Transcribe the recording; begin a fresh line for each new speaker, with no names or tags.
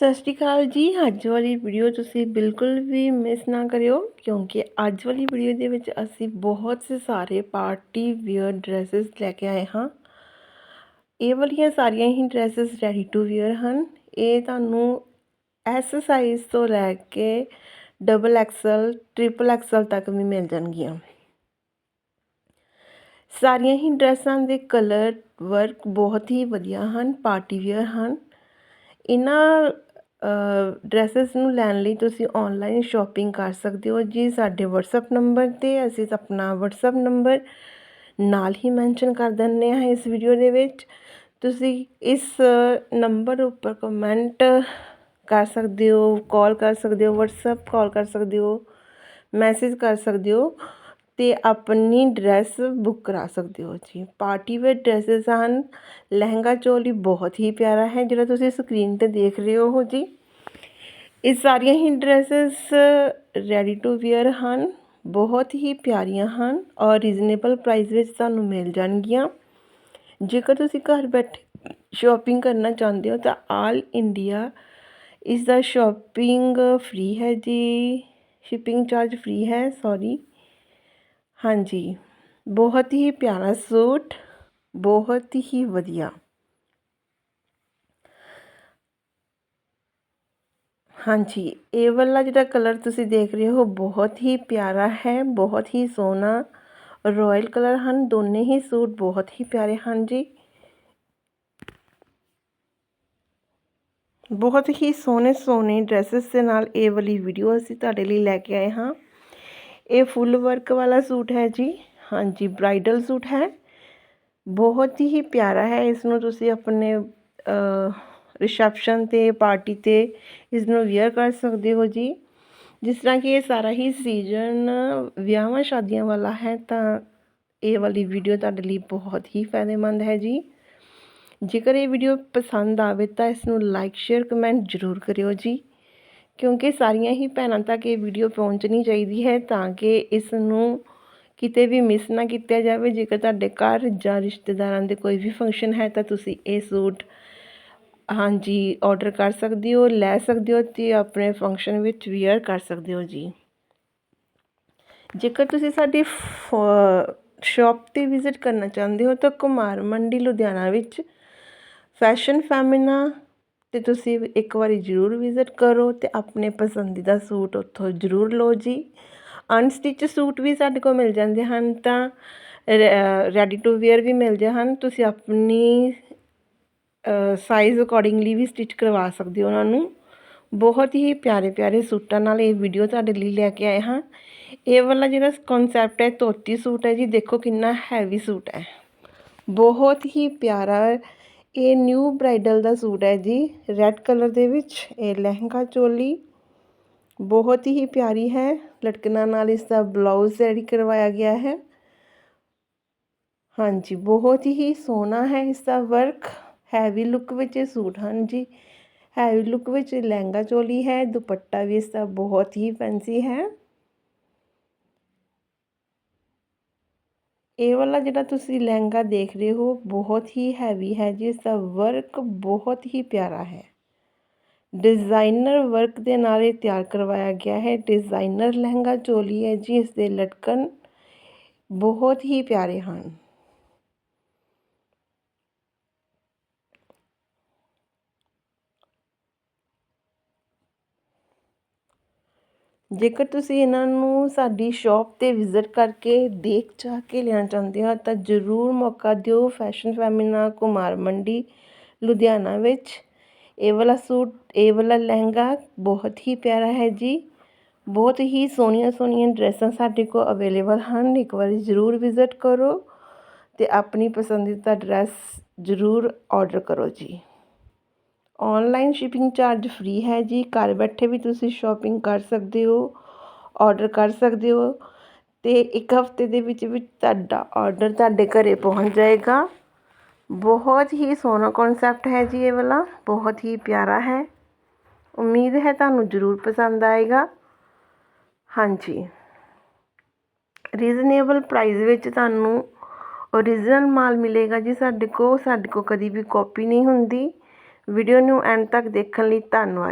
ਸਤਿ ਸ਼੍ਰੀ ਅਕਾਲ ਜੀ। ਅੱਜ ਵਾਲੀ ਵੀਡੀਓ ਤੁਸੀਂ ਬਿਲਕੁਲ ਵੀ ਮਿਸ ਨਾ ਕਰਿਓ, ਕਿਉਂਕਿ ਅੱਜ ਵਾਲੀ ਵੀਡੀਓ ਦੇ ਵਿੱਚ ਅਸੀਂ ਬਹੁਤ ਸੇ ਸਾਰੇ ਪਾਰਟੀ ਵੇਅਰ ਡਰੈਸਸ ਲੈ ਕੇ ਆਏ ਹਾਂ। ਇਹ ਵਾਲੀਆਂ ਸਾਰੀਆਂ ਹੀ ਡਰੈਸਸ ਰੈਡੀ ਟੂ ਵੇਅਰ ਹਨ। ਇਹ ਤੁਹਾਨੂੰ ਐਸ ਸਾਈਜ਼ ਤੋਂ ਲੈ ਕੇ ਡਬਲ ਐਕਸਲ ਟ੍ਰਿਪਲ ਐਕਸਲ ਤੱਕ ਵੀ ਮਿਲ ਜਾਣਗੀਆਂ। ਸਾਰੀਆਂ ਹੀ ਡਰੈਸਾਂ ਦੇ ਕਲਰ ਵਰਕ ਬਹੁਤ ਹੀ ਵਧੀਆ ਹਨ ਪਾਰਟੀ ਵੇਅਰ ਹਨ। ਇਹਨਾਂ ਡਰੈਸਸ ਨੂੰ ਲੈਣ ਲਈ ਤੁਸੀਂ ਔਨਲਾਈਨ ਸ਼ੋਪਿੰਗ ਕਰ ਸਕਦੇ ਹੋ ਜੀ। ਸਾਡੇ ਵਟਸਐਪ ਨੰਬਰ ਤੇ ਅਸੀਂ ਆਪਣਾ ਵਟਸਐਪ ਨੰਬਰ ਨਾਲ ਹੀ ਮੈਂਸ਼ਨ ਕਰ ਦਿੰਦੇ ਹਾਂ ਇਸ ਵੀਡੀਓ ਦੇ ਵਿੱਚ। ਤੁਸੀਂ ਇਸ ਨੰਬਰ ਉੱਪਰ ਕਮੈਂਟ ਕਰ ਸਕਦੇ ਹੋ ਕਾਲ ਕਰ ਸਕਦੇ ਹੋ ਵਟਸਐਪ ਕਾਲ ਕਰ ਸਕਦੇ ਹੋ ਮੈਸੇਜ ਕਰ ਸਕਦੇ ਹੋ। ਅਤੇ ਆਪਣੀ ਡਰੈਸ ਬੁੱਕ ਕਰਾ ਸਕਦੇ ਹੋ ਜੀ। ਪਾਰਟੀ ਵੇਅਰ ਡਰੈਸਸ ਹਨ। ਲਹਿੰਗਾ ਚੋਲੀ ਬਹੁਤ ਹੀ ਪਿਆਰਾ ਹੈ, ਜਿਹੜਾ ਤੁਸੀਂ ਸਕਰੀਨ ਤੇ ਦੇਖ ਰਹੇ ਹੋ ਜੀ। ਇਹ ਸਾਰੀਆਂ ਹੀ ਡਰੈਸਿਸ ਰੈਡੀ ਟੂ ਵੇਅਰ ਹਨ। ਬਹੁਤ ਹੀ ਪਿਆਰੀਆਂ ਹਨ ਔਰ ਰੀਜ਼ਨੇਬਲ ਪ੍ਰਾਈਸ ਵਿੱਚ ਤੁਹਾਨੂੰ ਮਿਲ ਜਾਣਗੀਆਂ। ਜੇਕਰ ਤੁਸੀਂ ਘਰ ਬੈਠੇ ਸ਼ੋਪਿੰਗ ਕਰਨਾ ਚਾਹੁੰਦੇ ਹੋ ਤਾਂ ਆਲ ਇੰਡੀਆ ਇਸ ਦਾ ਸ਼ਾਪਿੰਗ ਫ੍ਰੀ ਹੈ ਜੀ। ਸ਼ਿਪਿੰਗ ਚਾਰਜ ਫ੍ਰੀ ਹੈ ਸੌਰੀ ਹਾਂਜੀ ਬਹੁਤ ਹੀ ਪਿਆਰਾ ਸੂਟ ਬਹੁਤ ਹੀ ਵਧੀਆ ਹਾਂਜੀ ਇਹ ਵਾਲਾ ਜਿਹੜਾ ਕਲਰ ਤੁਸੀਂ ਦੇਖ ਰਹੇ ਹੋ ਬਹੁਤ ਹੀ ਪਿਆਰਾ ਹੈ ਬਹੁਤ ਹੀ ਸੋਹਣਾ ਰਾਇਲ ਕਲਰ ਹਨ ਦੋਨੇ ਹੀ ਸੂਟ ਬਹੁਤ ਹੀ ਪਿਆਰੇ ਹਨ ਜੀ ਬਹੁਤ ਹੀ ਸੋਹਣੇ ਸੋਹਣੇ ਡਰੈਸਸ ਦੇ ਨਾਲ ਇਹ ਵਾਲੀ ਵੀਡੀਓ ਅਸੀਂ ਤੁਹਾਡੇ ਲਈ ਲੈ ਕੇ ਆਏ ਹਾਂ ਇਹ ਫੁੱਲ ਵਰਕ ਵਾਲਾ ਸੂਟ ਹੈ ਜੀ। ਹਾਂਜੀ ਬ੍ਰਾਈਡਲ ਸੂਟ ਹੈ। ਬਹੁਤ ਹੀ ਪਿਆਰਾ ਹੈ। ਇਸ ਨੂੰ ਤੁਸੀਂ ਆਪਣੇ ਰਿਸੈਪਸ਼ਨ ਤੇ ਪਾਰਟੀ ਤੇ ਇਸ ਨੂੰ ਵੇਅਰ ਕਰ ਸਕਦੇ ਹੋ ਜੀ। ਜਿਸ ਤਰ੍ਹਾਂ ਕਿ ਇਹ ਸਾਰਾ ਹੀ ਸੀਜ਼ਨ ਵਿਆਹਾਂ ਸ਼ਾਦੀਆਂ ਵਾਲਾ ਹੈ, ਤਾਂ ਇਹ ਵਾਲੀ ਵੀਡੀਓ ਤੁਹਾਡੇ ਲਈ ਬਹੁਤ ਹੀ ਫਾਇਦੇਮੰਦ ਹੈ ਜੀ। ਜੇਕਰ ਇਹ ਵੀਡੀਓ ਪਸੰਦ ਆਵੇ ਤਾਂ ਇਸ ਨੂੰ ਲਾਈਕ ਸ਼ੇਅਰ ਕਮੈਂਟ ਜ਼ਰੂਰ ਕਰਿਓ ਜੀ। ਕਿਉਂਕਿ ਸਾਰੀਆਂ ਹੀ ਭੈਣਾਂ ਤੱਕ ਇਹ ਵੀਡੀਓ ਪਹੁੰਚਣੀ ਚਾਹੀਦੀ ਹੈ ਤਾਂ ਕਿ ਇਸ ਨੂੰ ਕਿਤੇ ਵੀ ਮਿਸ ਨਾ ਕੀਤਾ ਜਾਵੇ। ਜੇਕਰ ਤੁਹਾਡੇ ਘਰ ਜਾਂ ਰਿਸ਼ਤੇਦਾਰਾਂ ਦੇ ਕੋਈ ਵੀ ਫੰਕਸ਼ਨ ਹੈ ਤਾਂ ਤੁਸੀਂ ਇਹ ਸੂਟ ਹਾਂਜੀ ਆਰਡਰ ਕਰ ਸਕਦੇ ਹੋ, ਲੈ ਸਕਦੇ ਹੋ ਤੇ ਆਪਣੇ ਫੰਕਸ਼ਨ ਵਿੱਚ ਵੀਅਰ ਕਰ ਸਕਦੇ ਹੋ ਜੀ। ਜੇਕਰ ਤੁਸੀਂ ਸਾਡੀ ਸ਼ਾਪ ਤੇ ਵਿਜ਼ਿਟ ਕਰਨਾ ਚਾਹੁੰਦੇ ਹੋ ਤਾਂ ਕੁਮਾਰ ਮੰਡੀ ਲੁਧਿਆਣਾ ਵਿੱਚ ਫੈਸ਼ਨ ਫੈਮਿਨਾ ਅਤੇ ਤੁਸੀਂ ਇੱਕ ਵਾਰੀ ਜ਼ਰੂਰ ਵਿਜ਼ਿਟ ਕਰੋ ਅਤੇ ਆਪਣੇ ਪਸੰਦੀਦਾ ਸੂਟ ਉੱਥੋਂ ਜ਼ਰੂਰ ਲਓ ਜੀ। ਅਨਸਟਿਚ ਸੂਟ ਵੀ ਸਾਡੇ ਕੋਲ ਮਿਲ ਜਾਂਦੇ ਹਨ ਤਾਂ ਰੈਡੀ ਟੂ ਵੇਅਰ ਵੀ ਮਿਲਦੇ ਹਨ। ਤੁਸੀਂ ਆਪਣੀ ਸਾਈਜ਼ ਅਕੋਰਡਿੰਗਲੀ ਵੀ ਸਟਿਚ ਕਰਵਾ ਸਕਦੇ ਹੋ ਉਹਨਾਂ ਨੂੰ। ਬਹੁਤ ਹੀ ਪਿਆਰੇ ਪਿਆਰੇ ਸੂਟਾਂ ਨਾਲ ਇਹ ਵੀਡੀਓ ਤੁਹਾਡੇ ਲਈ ਲੈ ਕੇ ਆਏ ਹਾਂ। ਇਹ ਵਾਲਾ ਜਿਹੜਾ ਕਨਸੈਪਟ ਹੈ ਧੋਤੀ ਸੂਟ ਹੈ ਜੀ, ਦੇਖੋ ਕਿੰਨਾ ਹੈਵੀ ਸੂਟ ਹੈ। ਬਹੁਤ ਹੀ ਪਿਆਰਾ ਇਹ ਨਿਊ ਬਰਾਈਡਲ ਦਾ ਸੂਟ ਹੈ ਜੀ, ਰੈੱਡ ਕਲਰ ਦੇ ਵਿੱਚ, ਇਹ ਲਹਿੰਗਾ ਚੋਲੀ, ਬਹੁਤ ਹੀ ਪਿਆਰੀ ਹੈ, ਲਟਕਣਾ ਨਾਲ ਇਸ ਦਾ ਬਲਾਊਜ਼ ਰੈਡੀ ਕਰਵਾਇਆ ਗਿਆ ਹੈ। ਹਾਂਜੀ, ਬਹੁਤ ਹੀ ਸੋਹਣਾ ਹੈ ਇਸ ਦਾ ਵਰਕ ਹੈਵੀ ਲੁੱਕ ਵਿੱਚ ਇਹ ਸੂਟ ਹਨ ਜੀ। ਹੈਵੀ ਲੁੱਕ ਵਿੱਚ ਲਹਿੰਗਾ ਚੋਲੀ ਹੈ, ਦੁਪੱਟਾ ਵੀ ਇਸ ਦਾ ਬਹੁਤ ਹੀ ਫੈਂਸੀ ਹੈ। ਇਹ ਵਾਲਾ ਜਿਹੜਾ ਤੁਸੀਂ ਲਹਿੰਗਾ ਦੇਖ ਰਹੇ ਹੋ, ਬਹੁਤ ਹੀ ਹੈਵੀ ਹੈ ਜੀ। ਇਸ ਦਾ ਵਰਕ ਬਹੁਤ ਹੀ ਪਿਆਰਾ ਹੈ। ਡਿਜ਼ਾਈਨਰ ਵਰਕ ਦੇ ਨਾਲ ਇਹ ਤਿਆਰ ਕਰਵਾਇਆ ਗਿਆ ਹੈ। ਡਿਜ਼ਾਈਨਰ ਲਹਿੰਗਾ ਚੋਲੀ ਹੈ ਜੀ ਇਸ ਦੇ ਲਟਕਣ ਬਹੁਤ ਹੀ ਪਿਆਰੇ ਹਨ। ਜੇਕਰ ਤੁਸੀਂ ਇਹਨਾਂ ਨੂੰ ਸਾਡੀ ਸ਼ਾਪ 'ਤੇ ਵਿਜ਼ਿਟ ਕਰਕੇ ਦੇਖ ਚਾਹ ਕੇ ਲੈਣਾ ਚਾਹੁੰਦੇ ਹੋ, ਤਾਂ ਜ਼ਰੂਰ ਮੌਕਾ ਦਿਓ ਫੈਸ਼ਨ ਫੈਮਿਨਾ ਕੁਮਾਰ ਮੰਡੀ, ਲੁਧਿਆਣਾ ਵਿੱਚ। ਇਹ ਵਾਲਾ ਸੂਟ, ਇਹ ਵਾਲਾ ਲਹਿੰਗਾ ਬਹੁਤ ਹੀ ਪਿਆਰਾ ਹੈ ਜੀ। ਬਹੁਤ ਹੀ ਸੋਹਣੀਆਂ ਸੋਹਣੀਆਂ ਡਰੈਸਾਂ ਸਾਡੇ ਕੋਲ ਅਵੇਲੇਬਲ ਹਨ, ਇੱਕ ਵਾਰੀ ਜ਼ਰੂਰ ਵਿਜ਼ਿਟ ਕਰੋ ਤੇ ਆਪਣੀ ਪਸੰਦੀਦਾ ਡਰੈਸ ਜ਼ਰੂਰ ਆਰਡਰ ਕਰੋ ਜੀ। ਔਨਲਾਈਨ ਸ਼ਿਪਿੰਗ ਚਾਰਜ ਫ੍ਰੀ ਹੈ ਜੀ। ਘਰ ਬੈਠੇ ਵੀ ਤੁਸੀਂ ਸ਼ੋਪਿੰਗ ਕਰ ਸਕਦੇ ਹੋ, ਔਡਰ ਕਰ ਸਕਦੇ ਹੋ ਅਤੇ ਇੱਕ ਹਫ਼ਤੇ ਦੇ ਵਿੱਚ ਵਿੱਚ ਤੁਹਾਡਾ ਔਡਰ ਤੁਹਾਡੇ ਘਰ ਪਹੁੰਚ ਜਾਏਗਾ। ਬਹੁਤ ਹੀ ਸੋਹਣਾ ਕਨਸੈਪਟ ਹੈ ਜੀ ਇਹ ਵਾਲਾ, ਬਹੁਤ ਹੀ ਪਿਆਰਾ ਹੈ। ਉਮੀਦ ਹੈ ਤੁਹਾਨੂੰ ਜ਼ਰੂਰ ਪਸੰਦ ਆਏਗਾ। ਹਾਂਜੀ। ਰੀਜ਼ਨੇਬਲ ਪ੍ਰਾਈਸ ਵਿੱਚ ਤੁਹਾਨੂੰ ਓਰੀਜਨਲ ਮਾਲ ਮਿਲੇਗਾ ਜੀ ਸਾਡੇ ਕੋਲ ਸਾਡੇ ਕੋਲ ਕਦੀ ਵੀ ਕਾਪੀ ਨਹੀਂ ਹੁੰਦੀ। ਵੀਡੀਓ ਨੂੰ ਐਂਡ ਤੱਕ ਦੇਖਣ ਲਈ ਧੰਨਵਾਦ।